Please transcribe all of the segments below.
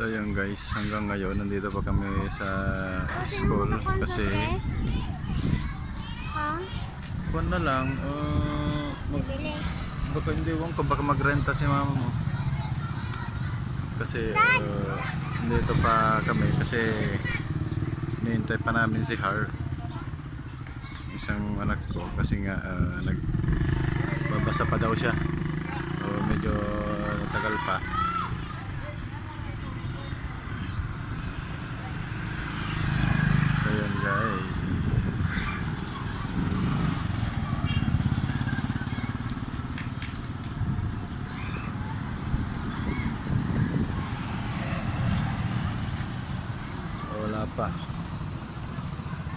So yun guys, hanggang ngayon nandito pa kami sa school kasi Ha? kuwan na lang, uh, mag, baka hindi wong ko baka magrenta si mama mo. Kasi uh, nandito pa kami kasi nihintay pa namin si Har. Isang anak ko kasi nga uh, nag babasa pa daw siya. So medyo tagal pa. So guys. Wala pa.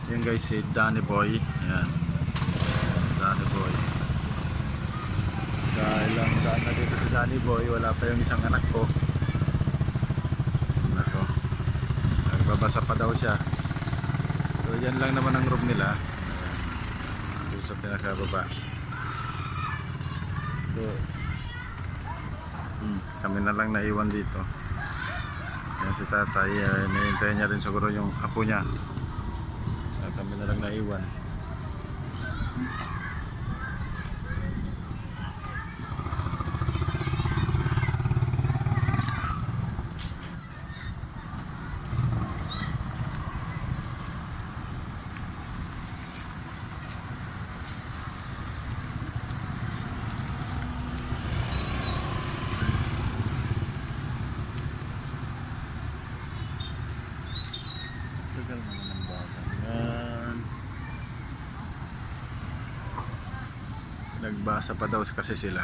Yan guys si Danny Boy. Yan. Danny Boy. Dahil lang daan na dito si Danny Boy, wala pa yung isang anak ko. Nako. Nagbabasa pa daw siya. Yan lang naman ang room nila. Doon sa pinakababa. So, hmm, kami na lang naiwan dito. Yan si tatay, uh, nihintay niya rin siguro yung apo niya. Kami na lang naiwan. Tagal naman ang bata. Yan. Nagbasa pa daw kasi sila.